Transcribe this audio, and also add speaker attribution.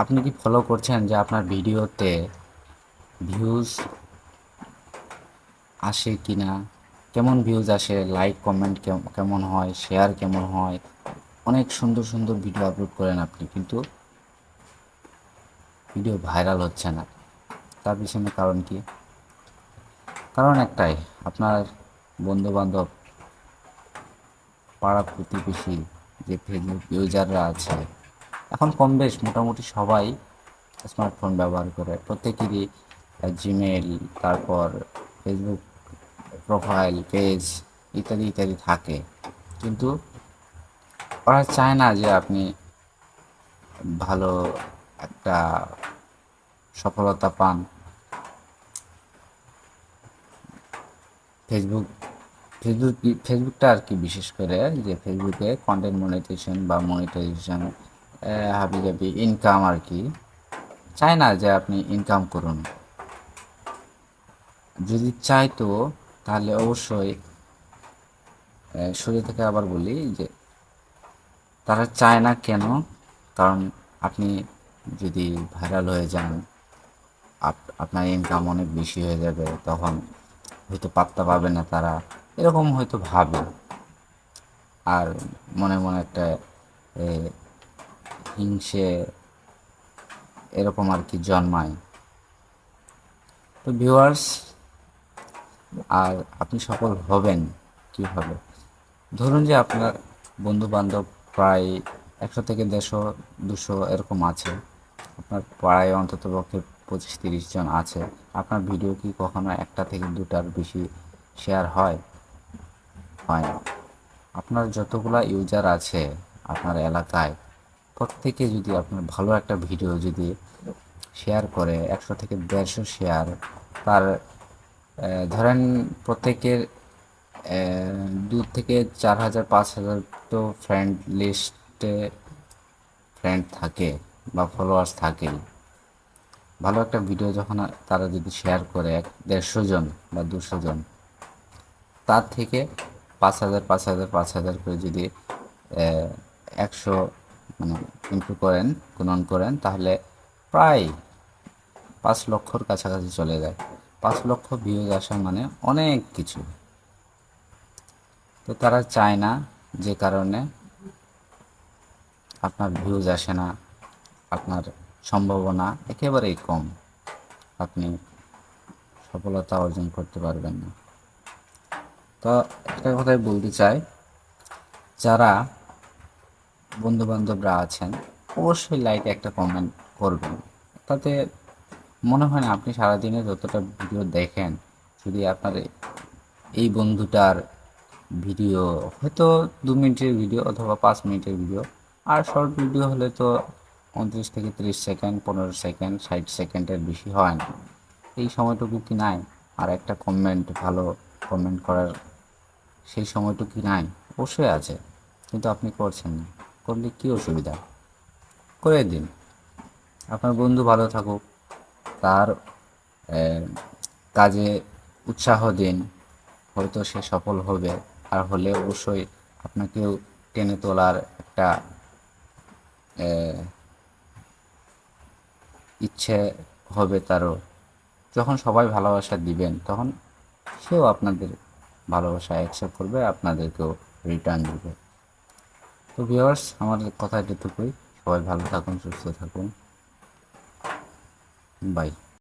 Speaker 1: আপনি কি ফলো করছেন যে আপনার ভিডিওতে ভিউজ আসে কি না কেমন ভিউজ আসে? লাইক কমেন্ট কেমন হয়? শেয়ার কেমন হয়? অনেক সুন্দর সুন্দর ভিডিও আপলোড করেন আপনি, কিন্তু ভিডিও ভাইরাল হচ্ছে না। তার পিছনে কারণ কি? কারণ একটাই, আপনার বন্ধু বান্ধব পাড়া প্রতিবেশী, যে ফেসবুক ইউজাররা আছে এখন কম বেশ, মোটামুটি সবাই স্মার্টফোন ব্যবহার করে। প্রত্যেকেরই জিমেল তারপর ফেসবুক প্রোফাইল পেজ ইত্যাদি ইত্যাদি থাকে। কিন্তু ওরা চায় না যে আপনি ভালো একটা সফলতা পান। ফেসবুক ফেসবুক ফেসবুকটা আর কি বিশেষ করে, যে ফেসবুকে কন্টেন্ট মনিটাইজেশন বা মনিটাইজেশন হাবি জাবি ইনকাম আর কি। চায় না যে আপনি ইনকাম করুন। যদি চাইতো, তাহলে অবশ্যই শুরু থেকে আবার বলি যে, তারা চায় না কেন? কারণ আপনি যদি ভাইরাল হয়ে যান, আপ- আপনার ইনকাম অনেক বেশি হয়ে যাবে, তখন হয়তো পাত্তা পাবে না তারা। এরকম হয়তো ভাবে। আর মনে মনে একটা হিংসে এরকম আর কি জন্মায়। তো ভিউয়ার্স আর আপনি সফল হবেন কীভাবে? ধরুন যে আপনার বন্ধু বান্ধব প্রায় একশো থেকে দেড়শো, দুশো এরকম আছে। আপনার পাড়ায় অন্তত পক্ষে পঁচিশ, তিরিশ জন আছে। আপনার ভিডিও কি কখনো একটা থেকে দুটার বেশি শেয়ার হয়? হয় না। আপনার যতগুলা ইউজার আছে আপনার এলাকায় প্রত্যেকে যদি আপনার ভালো একটা ভিডিও যদি শেয়ার করে, একশো থেকে দেড়শো শেয়ার তার ধরেন প্রত্যেকের দু থেকে চার হাজার, পাঁচ হাজার তো ফ্রেন্ড লিস্টে ফ্রেন্ড থাকে বা ফলোয়ার্স থাকেই। ভালো একটা ভিডিও যখন তারা যদি শেয়ার করে, এক দেড়শো জন বা দুশো জন, তার থেকে পাঁচ হাজার পাঁচ হাজার পাঁচ হাজার করে যদি একশো মানে ইনটু করেন, গুণন করেন, তাহলে প্রায় পাঁচ লক্ষর কাছাকাছি চলে যায়। পাঁচ লক্ষ ভিউজ আসা মানে অনেক কিছু। তো তারা চায় না যে কারণে আপনার ভিউজ আসে না, আপনার সম্ভাবনা একেবারেই কম। আপনি সফলতা অর্জন করতে পারবেন না। তো একটা কথাই বলতে চাই, যারা বন্ধু বান্ধবরা আছেন, অবশ্যই লাইক একটা কমেন্ট করবেন। তাতে মনে হয় না আপনি সারাদিনে যতটা ভিডিও দেখেন, যদি আপনার এই বন্ধুটার ভিডিও হয়তো দু মিনিটের ভিডিও অথবা পাঁচ মিনিটের ভিডিও আর শর্ট ভিডিও হলে তো উনত্রিশ থেকে তিরিশ সেকেন্ড পনেরো সেকেন্ড ষাট সেকেন্ডের বেশি হয় না। এই সময়টুকু কি নাই? আর একটা কমেন্ট ভালো কমেন্ট করার সেই সময়টুকু কি নাই? অবশ্যই আছে, কিন্তু আপনি করছেন না। করলে কী অসুবিধা? করে দিন। আপনার বন্ধু ভালো থাকুক। তার কাজে উৎসাহ দিন। হয়তো সে সফল হবে। আর হলে অবশ্যই আপনাকেও টেনে তোলার একটা ইচ্ছে হবে তারও। যখন সবাই ভালোবাসা দিবেন, তখন সেও আপনাদের ভালোবাসা অ্যাকসেপ্ট করবে, আপনাদেরকেও রিটার্ন দিবে। তো ভিউয়ার্স আমার কথা এটুকুই সবাই ভালো থাকুন সুস্থ থাকুন। বাই